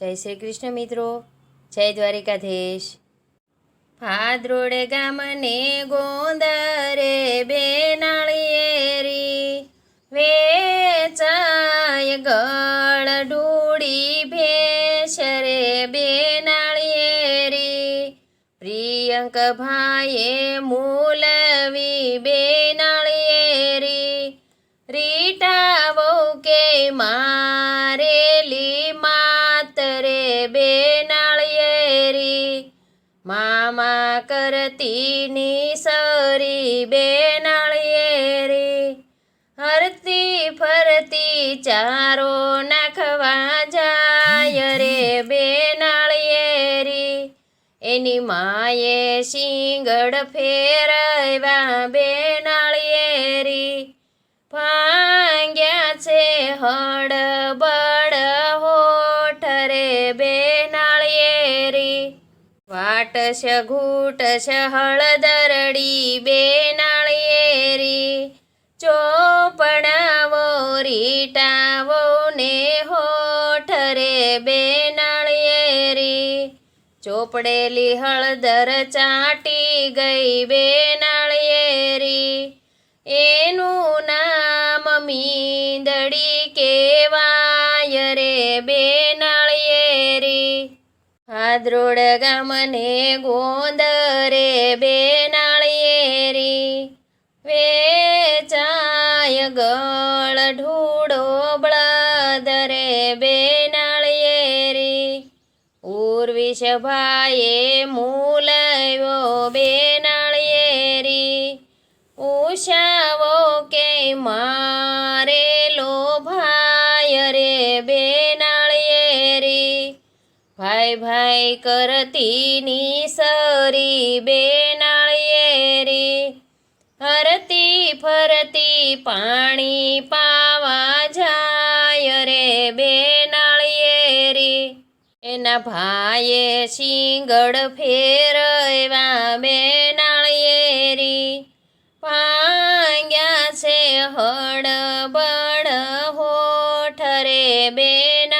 જય શ્રી કૃષ્ણ મિત્રો. જય દ્વારિકાધીશ. ભાદ્રોડ ગામને ગોંદરે બેનાળિયેરી વેચાય ગળ ઢૂળી ભેશ રે બેનાળિયેરી પ્રિયંક ભાઈએ મૂલવી બેનાળિયેરી મામા સરી બે બેનાળિયેરી હરતી ફરતી ચારો નાખવા જાય રે બેનાળિયેરી એની માએ શિંગડ ફેરવ્યા બેનાળિયેરી ભાંગ્યા છે હળબળ હોઠ રે બેનાળિયેરી વાટશ છ હળદરડી બેનાળિયેરી ચોપડાવો રીટાવો ને હોઠ રે નાળિયેરી ચોપડેલી હળદર ચાટી ગઈ બે નાળિયેરી એનું નામ મીંદડી કેવાય રે બેનાળિયેરી ભાદ્રોડ ગામને ગોંદરે બેનાળિયેરી વેચાય ગળ ઢૂળો બ્ળદરે બેનાળિયેરી ભાઈએ બે બેનાળિયેરી ઉષાવો કે મારેલો ભાય રે બેનાળિયેરી ભાઈ ભાઈ કરતી બે બેનાળિયેરી હરતી ફરતી પાણી પાવા જાય રે બેનાળિયેરી એના ભાઈએ શિંગડ ફેરવ્યા બેનાળિયેરી પાંગ્યા છે હળબળ હોઠ રે બેનાળિયેરી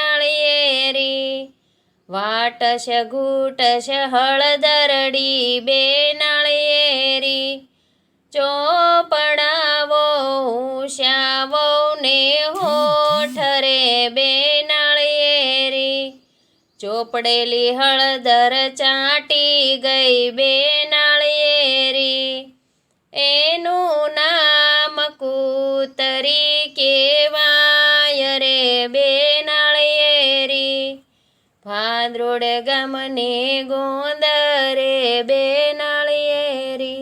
વાટશ, ઘૂટશ, હળદરડી બેનાળિયેરી ચોપડાવો ઉષાવો ને હોઠ બે નળિયેરી ચોપડેલી હળદર ચાટી ગઈ બે નળિયેરી એનું નામ કૂતરી હાંદ્રોડ ગમને ગોંદરે બેનાળિયેરી